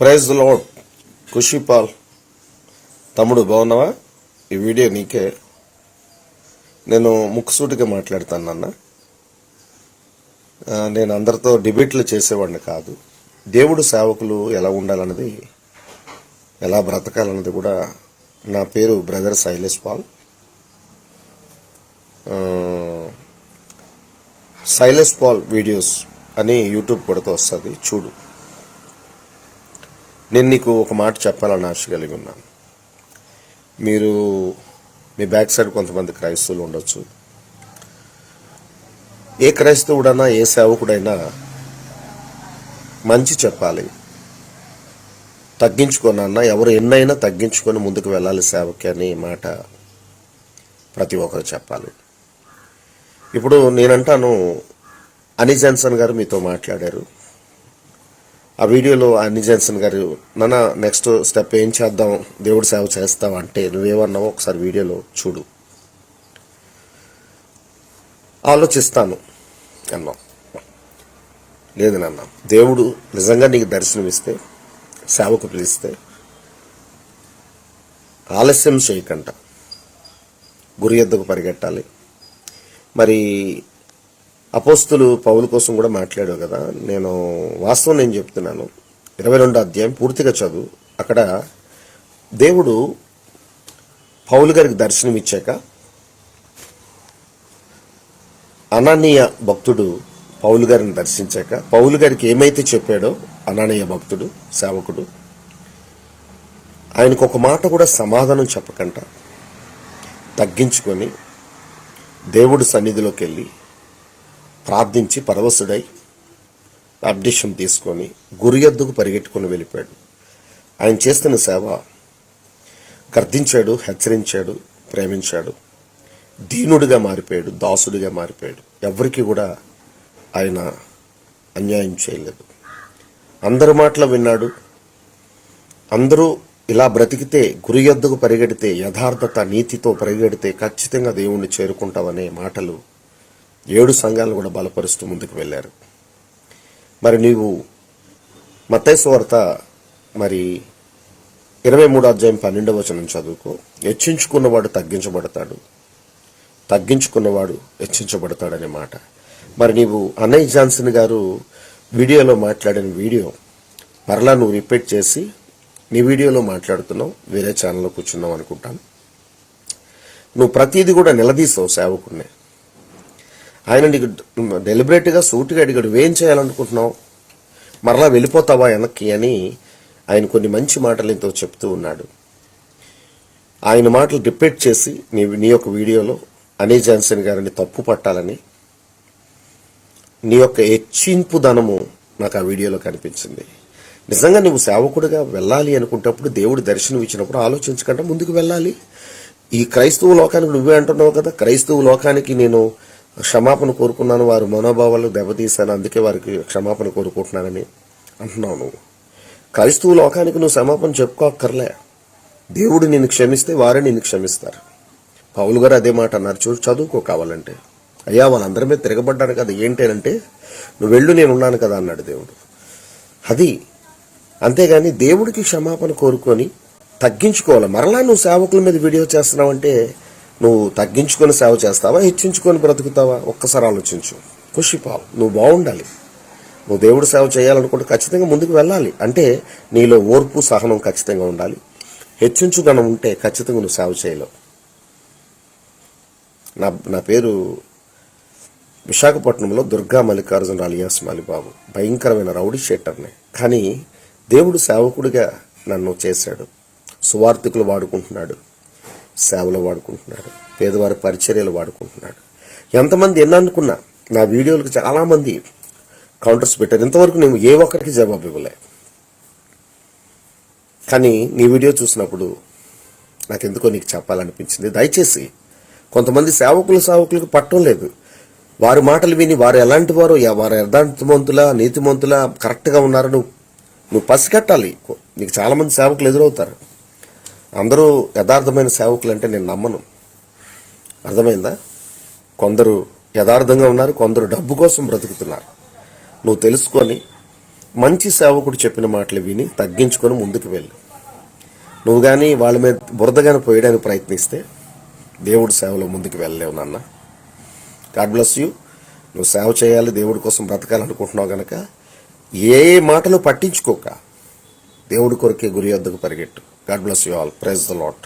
Praise load ఖుషిపాల్. తమ్ముడు బాగున్నావా? ఈ వీడియో నీకే. నేను ముక్కుసూటిగా మాట్లాడతాను నాన్న. నేను అందరితో డిబేట్లు చేసేవాడిని కాదు. దేవుడు సేవకులు ఎలా ఉండాలన్నది ఎలా బ్రతకాలన్నది కూడా నా పేరు బ్రదర్ శైలేష్ పాల్. శైలేష్ పాల్ వీడియోస్ అని యూట్యూబ్ కొడుతూ వస్తుంది. చూడు. నేను నీకు ఒక మాట చెప్పాలని ఆశ కలిగి ఉన్నాను. మీరు మీ బ్యాక్ సైడ్ కొంతమంది క్రైస్తవులు ఉండొచ్చు. ఏ క్రైస్తవుడైనా ఏ సేవకుడైనా మంచి చెప్పాలి. తగ్గించుకోనన్నా ఎవరు ఎన్నైనా తగ్గించుకొని ముందుకు వెళ్ళాలి సేవకి అనే మాట ప్రతి ఒక్కరు చెప్పాలి. ఇప్పుడు నేనంటాను అనిజాన్సన్ గారు మీతో మాట్లాడారు. ఆ వీడియోలో అన్ని జాన్సన్ గారు నాన్న నెక్స్ట్ స్టెప్ ఏం చేద్దాం? దేవుడు సేవ చేస్తావు అంటే నువ్వేమన్నావో ఒకసారి వీడియోలో చూడు. ఆలోచిస్తాను అన్నాం. లేదు నాన్న దేవుడు నిజంగా నీకు దర్శనం ఇస్తే సేవకు పిలిస్తే ఆలస్యం చేయకుండా గురి ఎద్దకు పరిగెట్టాలి. మరి అపోస్తులు పౌలు కోసం కూడా మాట్లాడావు కదా. నేను వాస్తవం నేను చెప్తున్నాను. ఇరవై రెండో అధ్యాయం పూర్తిగా చదువు. అక్కడ దేవుడు పౌలు గారికి దర్శనం ఇచ్చాక అననీయ భక్తుడు పౌలు గారిని దర్శించాక పౌలు గారికి ఏమైతే చెప్పాడో అననీయ భక్తుడు సేవకుడు ఆయనకు ఒక మాట కూడా సమాధానం చెప్పకుండా తగ్గించుకొని దేవుడు సన్నిధిలోకి వెళ్ళి ప్రార్థించి పరవశుడై అప్డేషన్ తీసుకొని గురి ఎద్దుకు పరిగెట్టుకుని వెళ్ళిపోయాడు. ఆయన చేస్తున్న సేవ గర్దించాడు హెచ్చరించాడు ప్రేమించాడు. దీనుడిగా మారిపోయాడు దాసుడిగా మారిపోయాడు. ఎవరికి కూడా ఆయన అన్యాయం చేయలేదు. అందరి మాటలు విన్నాడు. అందరూ ఇలా బ్రతికితే గురి ఎద్దుకు పరిగెడితే యథార్థత నీతితో పరిగెడితే ఖచ్చితంగా దేవుణ్ణి చేరుకుంటావనే మాటలు ఏడు సంఘాలను కూడా బలపరుస్తూ ముందుకు వెళ్ళారు. మరి నీవు మత్తయి మరి ఇరవై మూడు అధ్యాయం పన్నెండవ వచనం చదువుకో. హెచ్చించుకున్నవాడు తగ్గించబడతాడు. తగ్గించుకున్నవాడు హెచ్చించబడతాడనే మాట. మరి నీవు అన్నయ్య జాన్సన్ గారు వీడియోలో మాట్లాడిన వీడియో మరలా నువ్వు రిపీట్ చేసి నీ వీడియోలో మాట్లాడుతున్నావు వేరే ఛానల్లో కూర్చున్నావు అనుకుంటాను. నువ్వు ప్రతిదీ కూడా నిలదీసావు సేవకుడిని ఆయన నీకు డెలిబరేట్గా సూటిగా అడిగాడు ఏం చేయాలనుకుంటున్నావు? మరలా వెళ్ళిపోతావా వెనక్కి? అని ఆయన కొన్ని మంచి మాటలు ఎంతో చెప్తూ ఉన్నాడు. ఆయన మాటలు రిపీట్ చేసి నీ నీ యొక్క వీడియోలో అనే జాన్సన్ గారిని తప్పు పట్టాలని నీ యొక్క హెచ్చింపు ధనము నాకు ఆ వీడియోలో కనిపించింది. నిజంగా నువ్వు సేవకుడిగా వెళ్ళాలి అనుకుంటప్పుడు దేవుడు దర్శనం ఇచ్చినప్పుడు ఆలోచించకుండా ముందుకు వెళ్ళాలి. ఈ క్రైస్తవ లోకానికి నువ్వే అంటున్నావు కదా క్రైస్తవ లోకానికి నేను క్షమాపణ కోరుకున్నాను. వారి మనోభావాలు దెబ్బతీశాను అందుకే వారికి క్షమాపణ కోరుకుంటున్నానని అంటున్నావు నువ్వు. క్రైస్తవు లోకానికి నువ్వు క్షమాపణ చెప్పుకోక్కర్లే. దేవుడు నిన్ను క్షమిస్తే వారే నిన్ను క్షమిస్తారు. పౌలు గారు అదే మాట అన్నారు. చూడు చదువుకో కావాలంటే. అయ్యా వాళ్ళందరి మీద తిరగబడ్డాను కదా. ఏంటంటే నువ్వు వెళ్ళు నేను ఉన్నాను కదా అన్నాడు దేవుడు. అది అంతేగాని దేవుడికి క్షమాపణ కోరుకొని తగ్గించుకోవాలి. మరలా నువ్వు సేవకుల మీద వీడియో చేస్తున్నావంటే నువ్వు తగ్గించుకొని సేవ చేస్తావా హెచ్చించుకొని బ్రతుకుతావా? ఒక్కసారి ఆలోచించు. ఖుషిపాల్ నువ్వు బాగుండాలి. నువ్వు దేవుడు సేవ చేయాలనుకుంటే ఖచ్చితంగా ముందుకు వెళ్ళాలి. అంటే నీలో ఓర్పు సహనం ఖచ్చితంగా ఉండాలి. హెచ్చించుగనం ఉంటే ఖచ్చితంగా నువ్వు సేవ చేయలేవు. నా నా పేరు విశాఖపట్నంలో దుర్గా మల్లికార్జున అలియాస్ మలిబాబు భయంకరమైన రౌడీ షేటర్ని. కానీ దేవుడు సేవకుడిగా నన్ను చేశాడు. సువార్థికులు వాడుకుంటున్నాడు. సేవలు వాడుకుంటున్నాడు పేదవారి పరిచర్యలు వాడుకుంటున్నాడు. ఎంతమంది ఎన్ని అనుకున్నా నా వీడియోలకు చాలామంది కౌంటర్స్ పెట్టారు. ఇంతవరకు నేను ఏ ఒక్కరికి జవాబు ఇవ్వలే. కానీ నీ వీడియో చూసినప్పుడు నాకెందుకో నీకు చెప్పాలనిపించింది. దయచేసి కొంతమంది సేవకులు సేవకులకు పట్టడం లేదు. వారి మాటలు విని వారు ఎలాంటి వారు వారు యథార్థవంతుల నీతిమంతుల కరెక్ట్గా ఉన్నారు నువ్వు నువ్వు పసిగట్టాలి. నీకు చాలామంది సేవకులు ఎదురవుతారు. అందరూ యథార్థమైన సేవకులు అంటే నేను నమ్మను. అర్థమైందా? కొందరు యథార్థంగా ఉన్నారు కొందరు డబ్బు కోసం బ్రతుకుతున్నారు. నువ్వు తెలుసుకొని మంచి సేవకుడు చెప్పిన మాటలు విని తగ్గించుకొని ముందుకు వెళ్ళు. నువ్వు కానీ వాళ్ళ మీద బురదగాని పోయడానికి ప్రయత్నిస్తే దేవుడి సేవలో ముందుకు వెళ్ళలేవు నాన్న. God bless you. నువ్వు సేవ చేయాలి దేవుడి కోసం బ్రతకాలనుకుంటున్నావు గనక ఏ మాటలు పట్టించుకోక దేవుడి కొరకే గురి వద్దకు పరిగెట్టు. God bless you all praise the lord